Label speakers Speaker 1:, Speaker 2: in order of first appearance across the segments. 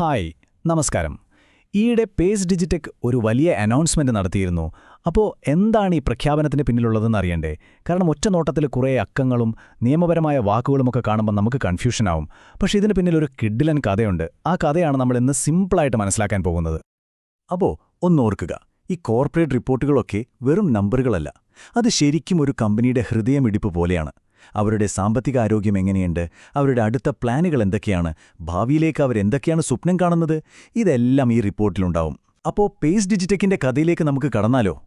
Speaker 1: Hi നമസ്കാരം. ഈയിടെ pace Digitek ഒരു വലിയ അനൗൺസ്മെന്റ് നടത്തിയിരുന്നു. അപ്പോൾ എന്താണ് ഈ പ്രഖ്യാപനത്തിന് പിന്നിലുള്ളതെന്ന് അറിയണ്ടേ? കാരണം ഒറ്റ നോട്ടത്തിൽ കുറേ അക്കങ്ങളും നിയമപരമായ വാക്കുകളുമൊക്കെ കാണുമ്പോൾ നമുക്ക് കൺഫ്യൂഷനാവും. പക്ഷേ ഇതിന് പിന്നിൽ ഒരു കിഡിലൻ കഥയുണ്ട്. ആ കഥയാണ് നമ്മൾ ഇന്ന് സിമ്പിളായിട്ട് മനസ്സിലാക്കാൻ പോകുന്നത്. അപ്പോൾ ഒന്നോർക്കുക ഈ കോർപ്പറേറ്റ് റിപ്പോർട്ടുകളൊക്കെ വെറും നമ്പറുകളല്ല. അത് ശരിക്കും ഒരു കമ്പനിയുടെ ഹൃദയമിടിപ്പ് പോലെയാണ്. അവരുടെ സാമ്പത്തിക ആരോഗ്യം എങ്ങനെയുണ്ട്? അവരുടെ അടുത്ത പ്ലാനുകൾ എന്തൊക്കെയാണ്? ഭാവിയിലേക്ക് അവരെന്തൊക്കെയാണ് സ്വപ്നം കാണുന്നത്? ഇതെല്ലാം ഈ റിപ്പോർട്ടിലുണ്ടാവും. അപ്പോൾ പേസ് ഡിജിറ്റക്കിന്റെ കഥയിലേക്ക് നമുക്ക് കടന്നാലോ?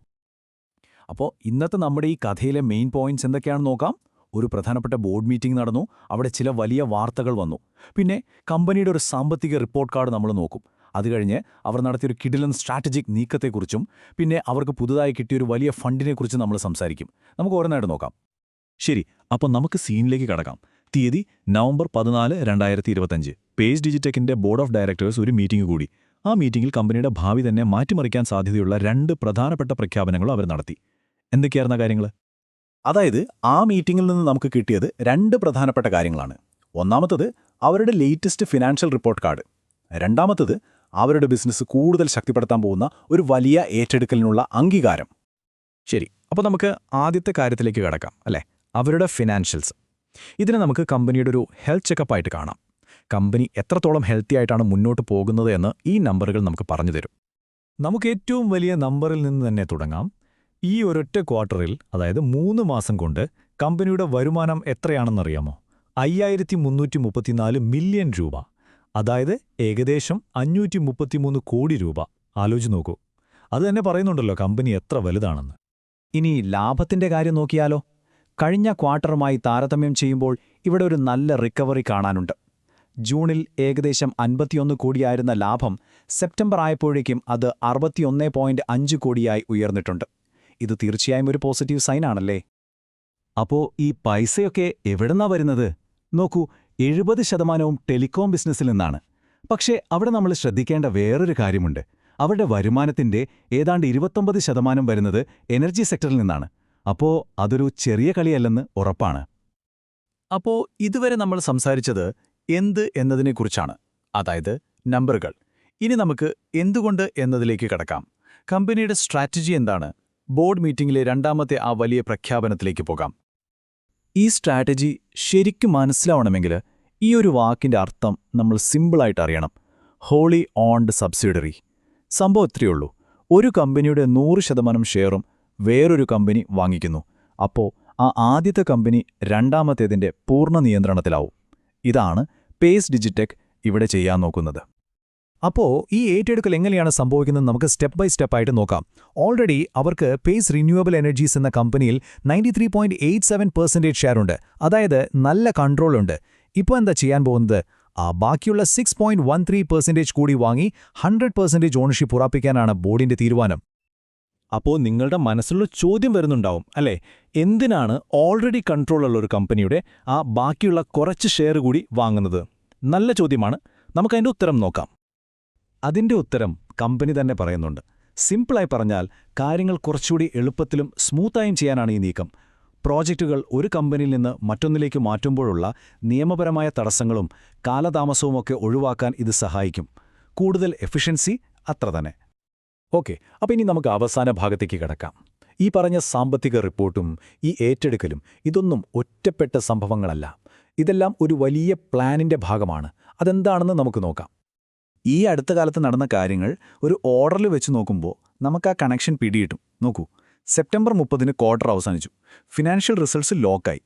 Speaker 1: അപ്പോൾ ഇന്നത്തെ നമ്മുടെ ഈ കഥയിലെ മെയിൻ പോയിന്റ്സ് എന്തൊക്കെയാണെന്ന് നോക്കാം. ഒരു പ്രധാനപ്പെട്ട ബോർഡ് മീറ്റിംഗ് നടന്നു. അവിടെ ചില വലിയ വാർത്തകൾ വന്നു. പിന്നെ കമ്പനിയുടെ ഒരു സാമ്പത്തിക റിപ്പോർട്ട് കാർഡ് നമ്മൾ നോക്കും. അത് കഴിഞ്ഞ് അവർ നടത്തിയൊരു കിഡിലൻ സ്ട്രാറ്റജിക് നീക്കത്തെക്കുറിച്ചും പിന്നെ അവർക്ക് പുതുതായി കിട്ടിയൊരു വലിയ ഫണ്ടിനെക്കുറിച്ചും നമ്മൾ സംസാരിക്കും. നമുക്ക് ഓരോന്നായിട്ട് നോക്കാം. ശരി അപ്പോൾ നമുക്ക് സീനിലേക്ക് കടക്കാം. തീയതി നവംബർ പതിനാല് രണ്ടായിരത്തി ഇരുപത്തഞ്ച് പേജ് ഡിജിറ്റെക്കിന്റെ ബോർഡ് ഓഫ് ഡയറക്ടേഴ്സ് ഒരു മീറ്റിംഗ് കൂടി. ആ മീറ്റിംഗിൽ കമ്പനിയുടെ ഭാവി തന്നെ മാറ്റിമറിക്കാൻ സാധ്യതയുള്ള രണ്ട് പ്രധാനപ്പെട്ട പ്രഖ്യാപനങ്ങളും അവർ നടത്തി. എന്തൊക്കെയായിരുന്ന കാര്യങ്ങൾ അതായത് ആ മീറ്റിംഗിൽ നിന്ന് നമുക്ക് കിട്ടിയത് രണ്ട് പ്രധാനപ്പെട്ട കാര്യങ്ങളാണ്. ഒന്നാമത്തത് അവരുടെ ലേറ്റസ്റ്റ് ഫിനാൻഷ്യൽ റിപ്പോർട്ട് കാർഡ് രണ്ടാമത്തത് അവരുടെ ബിസിനസ് കൂടുതൽ ശക്തിപ്പെടുത്താൻ പോകുന്ന ഒരു വലിയ ഏറ്റെടുക്കലിനുള്ള അംഗീകാരം. ശരി അപ്പോൾ നമുക്ക് ആദ്യത്തെ കാര്യത്തിലേക്ക് കടക്കാം അല്ലേ? അവരുടെ ഫിനാൻഷ്യൽസ് ഇതിനെ നമുക്ക് കമ്പനിയുടെ ഒരു ഹെൽത്ത് ചെക്കപ്പായിട്ട് കാണാം. കമ്പനി എത്രത്തോളം ഹെൽത്തി ആയിട്ടാണ് മുന്നോട്ട് പോകുന്നത് എന്ന് ഈ നമ്പറുകൾ നമുക്ക് പറഞ്ഞു തരും. നമുക്ക് ഏറ്റവും വലിയ നമ്പറിൽ നിന്ന് തന്നെ തുടങ്ങാം. ഈ ഒരൊറ്റ ക്വാർട്ടറിൽ അതായത് മൂന്ന് മാസം കൊണ്ട് കമ്പനിയുടെ വരുമാനം എത്രയാണെന്നറിയാമോ? അയ്യായിരത്തി മുന്നൂറ്റി മുപ്പത്തിനാല് മില്യൺ രൂപ. അതായത് ഏകദേശം അഞ്ഞൂറ്റി മുപ്പത്തിമൂന്ന് കോടി രൂപ. ആലോചിച്ച് നോക്കൂ. അത് തന്നെ പറയുന്നുണ്ടല്ലോ കമ്പനി എത്ര വലുതാണെന്ന്. ഇനി ലാഭത്തിന്റെ കാര്യം നോക്കിയാലോ? കഴിഞ്ഞ ക്വാർട്ടറുമായി താരതമ്യം ചെയ്യുമ്പോൾ ഇവിടെ ഒരു നല്ല റിക്കവറി കാണാനുണ്ട്. ജൂണിൽ ഏകദേശം അൻപത്തിയൊന്ന് കോടിയായിരുന്ന ലാഭം സെപ്റ്റംബർ ആയപ്പോഴേക്കും അത് അറുപത്തിയൊന്ന് പോയിന്റ് അഞ്ച് കോടിയായി ഉയർന്നിട്ടുണ്ട്. ഇത് തീർച്ചയായും ഒരു പോസിറ്റീവ് സൈനാണല്ലേ? അപ്പോ ഈ പൈസയൊക്കെ എവിടെന്നാ വരുന്നത്? നോക്കൂ എഴുപത് ശതമാനവും ടെലികോം ബിസിനസ്സിൽ നിന്നാണ്. പക്ഷേ അവിടെ നമ്മൾ ശ്രദ്ധിക്കേണ്ട വേറൊരു കാര്യമുണ്ട്. അവരുടെ വരുമാനത്തിന്റെ ഏതാണ്ട് ഇരുപത്തൊമ്പത് ശതമാനം വരുന്നത് എനർജി സെക്ടറിൽ നിന്നാണ്. അപ്പോ അതൊരു ചെറിയ കളിയല്ലെന്ന് ഉറപ്പാണ്. അപ്പോ ഇതുവരെ നമ്മൾ സംസാരിച്ചത് എന്ത് എന്നതിനെക്കുറിച്ചാണ് അതായത് നമ്പറുകൾ. ഇനി നമുക്ക് എന്തുകൊണ്ട് എന്നതിലേക്ക് കടക്കാം. കമ്പനിയുടെ സ്ട്രാറ്റജി എന്താണ്? ബോർഡ് മീറ്റിംഗിലെ രണ്ടാമത്തെ ആ വലിയ പ്രഖ്യാപനത്തിലേക്ക് പോകാം. ഈ സ്ട്രാറ്റജി ശരിക്കും മനസ്സിലാവണമെങ്കിൽ ഈ ഒരു വാക്കിന്റെ അർത്ഥം നമ്മൾ സിമ്പിളായിട്ട് അറിയണം. Wholly owned subsidiary. സംഭവം ഇത്രയുള്ളൂ ഒരു കമ്പനിയുടെ നൂറ് ശതമാനം ഷെയറും വേറൊരു കമ്പനി വാങ്ങിക്കുന്നു. അപ്പോൾ ആ ആദ്യത്തെ കമ്പനി രണ്ടാമത്തേതിന്റെ പൂർണ നിയന്ത്രണത്തിലാവും. ഇതാണ് പേസ് ഡിജിറ്റെക് ഇവിടെ ചെയ്യാൻ നോക്കുന്നത്. അപ്പോൾ ഈ ഏറ്റെടുക്കൽ എങ്ങനെയാണ് സംഭവിക്കുന്നത് നമുക്ക് സ്റ്റെപ്പ് ബൈ സ്റ്റെപ്പ് ആയിട്ട് നോക്കാം. ഓൾറെഡി അവർക്ക് പേസ് റിന്യൂവബിൾ എനർജീസ് എന്ന കമ്പനിയിൽ നയന്റി ത്രീ ഷെയർ ഉണ്ട് സെവൻ പെർസെന്റേജ് ഷെയറുണ്ട്. അതായത് നല്ല കൺട്രോൾ ഉണ്ട്. ഇപ്പോൾ എന്താ ചെയ്യാൻ പോകുന്നത്? ആ ബാക്കിയുള്ള six point one three percentage കൂടി വാങ്ങി ഹൺഡ്രഡ് പെർസെന്റേജ് ഓണർഷിപ്പ് ഉറപ്പിക്കാനാണ് ബോർഡിന്റെ തീരുമാനം. അപ്പോൾ നിങ്ങളുടെ മനസ്സിലുള്ള ചോദ്യം വരുന്നുണ്ടാവും അല്ലേ? എന്തിനാണ് ഓൾറെഡി കൺട്രോളുള്ള ഒരു കമ്പനിയുടെ ആ ബാക്കിയുള്ള കുറച്ച് ഷെയർ കൂടി വാങ്ങുന്നത്? നല്ല ചോദ്യമാണ്. നമുക്കതിന്റെ ഉത്തരം നോക്കാം. അതിന്റെ ഉത്തരം കമ്പനി തന്നെ പറയുന്നുണ്ട്. സിംപിളായി പറഞ്ഞാൽ കാര്യങ്ങൾ കുറച്ചുകൂടി എളുപ്പത്തിലും സ്മൂത്തായും ചെയ്യാനാണ് ഈ നീക്കം. പ്രോജക്റ്റുകൾ ഒരു കമ്പനിയിൽ നിന്ന് മറ്റൊന്നിലേക്ക് മാറ്റുമ്പോഴുള്ള നിയമപരമായ തടസ്സങ്ങളും കാലതാമസവുമൊക്കെ ഒഴിവാക്കാൻ ഇത് സഹായിക്കും. കൂടുതൽ എഫിഷ്യൻസി അത്ര തന്നെ. ഓക്കെ അപ്പോൾ ഇനി നമുക്ക് അവസാന ഭാഗത്തേക്ക് കിടക്കാം. ഈ പറഞ്ഞ സാമ്പത്തിക റിപ്പോർട്ടും ഈ ഏറ്റെടുക്കലും ഇതൊന്നും ഒറ്റപ്പെട്ട സംഭവങ്ങളല്ല. ഇതെല്ലാം ഒരു വലിയ പ്ലാനിന്റെ ഭാഗമാണ്. അതെന്താണെന്ന് നമുക്ക് നോക്കാം. ഈ അടുത്ത കാലത്ത് നടന്ന കാര്യങ്ങൾ ഒരു ഓർഡറിൽ വെച്ച് നോക്കുമ്പോൾ നമുക്ക് ആ കണക്ഷൻ പിടിയിട്ടും നോക്കൂ സെപ്റ്റംബർ മുപ്പതിന് ക്വാർട്ടർ അവസാനിച്ചു. ഫിനാൻഷ്യൽ റിസൾട്ട്സ് ലോക്കായി.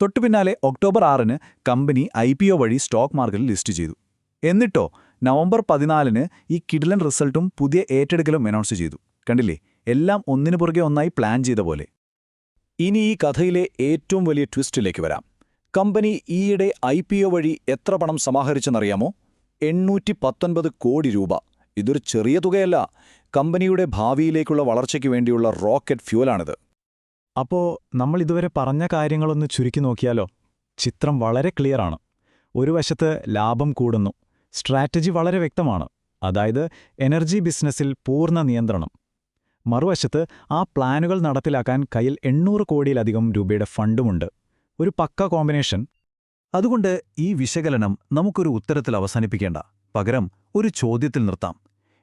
Speaker 1: തൊട്ടു പിന്നാലെ ഒക്ടോബർ ആറിന് കമ്പനി ഐ വഴി സ്റ്റോക്ക് മാർക്കറ്റിൽ ലിസ്റ്റ് ചെയ്തു. എന്നിട്ടോ നവംബർ പതിനാലിന് ഈ കിഡിലൻ റിസൾട്ടും പുതിയ ഏറ്റെടുക്കലും അനൗൺസ് ചെയ്തു. കണ്ടില്ലേ? എല്ലാം ഒന്നിനു പുറകെ ഒന്നായി പ്ലാൻ ചെയ്ത പോലെ. ഇനി ഈ കഥയിലെ ഏറ്റവും വലിയ ട്വിസ്റ്റിലേക്ക് വരാം. കമ്പനി ഈയിടെ ഐ പി ഒ വഴി എത്ര പണം സമാഹരിച്ചെന്നറിയാമോ? എണ്ണൂറ്റി പത്തൊൻപത് കോടി രൂപ. ഇതൊരു ചെറിയ തുകയല്ല. കമ്പനിയുടെ ഭാവിയിലേക്കുള്ള വളർച്ചയ്ക്ക് വേണ്ടിയുള്ള റോക്കറ്റ് ഫ്യൂലാണിത് അപ്പോ നമ്മൾ ഇതുവരെ പറഞ്ഞ കാര്യങ്ങളൊന്ന് ചുരുക്കി നോക്കിയാലോ? ചിത്രം വളരെ ക്ലിയറാണ് ഒരു വശത്ത് ലാഭം കൂടുന്നു. സ്ട്രാറ്റജി വളരെ വ്യക്തമാണ്. അതായത് എനർജി ബിസിനസ്സിൽ പൂർണ നിയന്ത്രണം. മറുവശത്ത് ആ പ്ലാനുകൾ നടപ്പിലാക്കാൻ കയ്യിൽ എണ്ണൂറ് കോടിയിലധികം രൂപയുടെ ഫണ്ടുമുണ്ട്. ഒരു പക്ക കോമ്പിനേഷൻ. അതുകൊണ്ട് ഈ വിശകലനം നമുക്കൊരു ഉത്തരത്തിൽ അവസാനിപ്പിക്കേണ്ട.
Speaker 2: പകരം ഒരു ചോദ്യത്തിൽ നിർത്താം.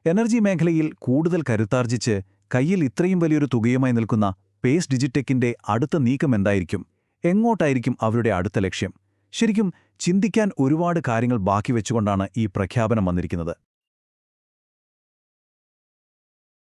Speaker 2: എനർജി മേഖലയിൽ കൂടുതൽ കരുത്താർജിച്ച് കയ്യിൽ ഇത്രയും വലിയൊരു തുകയുമായി നിൽക്കുന്ന പേസ് ഡിജിറ്റെക്കിന്റെ അടുത്ത നീക്കം എന്തായിരിക്കും? എങ്ങോട്ടായിരിക്കും അവരുടെ അടുത്ത ലക്ഷ്യം? ശരിക്കും ചിന്തിക്കാൻ ഒരുപാട് കാര്യങ്ങൾ ബാക്കി വെച്ചുകൊണ്ടാണ് ഈ പ്രഖ്യാപനം വന്നിരിക്കുന്നത്.